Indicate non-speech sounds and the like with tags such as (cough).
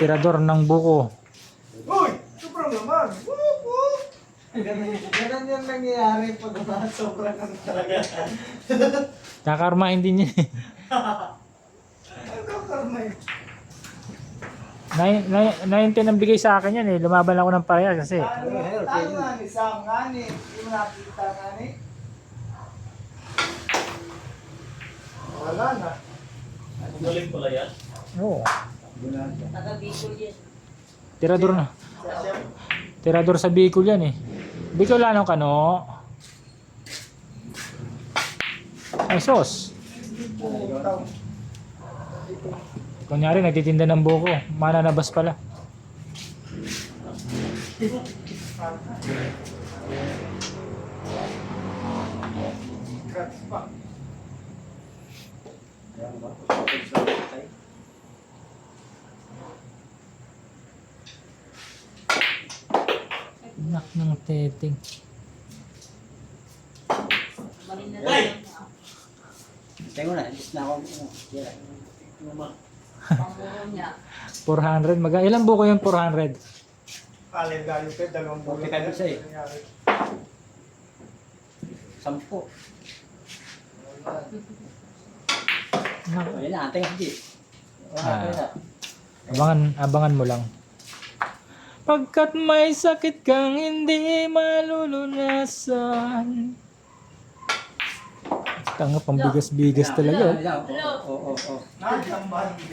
tirador ng buko. Uy! Sobrang laman! Ganun, ganun yung nangyayari pag sobrang ano talaga. (laughs) Kakarmahin din yun. eh. Karma eh? Nine- nine- 19 ang bigay sa akin yan eh. Lumaban ako ng parehas kasi. Ano, tayo nga ni Sam nga ni. Hindi mo nakita nga ni. Wala na. Galing pala yan. Oo. Taga Bicol yan. Tirador na. Tirador sa Bicol yan eh. Bicolano ka no? Ay sos. Kunyari nagtitinda ng buko. Mananabas pala. Guts pa. Nak ng na Ay! tayo. Tengo na, alis na ako. yan. Niya. 400. Mag ilang buko yung 400? Alin gayo kayo, dalawang bulo. Buti ka doon siya eh. Sampo. Nak Ayun na, antay hindi. Ah. Na. Abangan, abangan mo lang. Pagkat may sakit kang hindi malulunasan. Tanga, pang bigas-bigas talaga. oh. Oo, oo, oo. Nakatambahan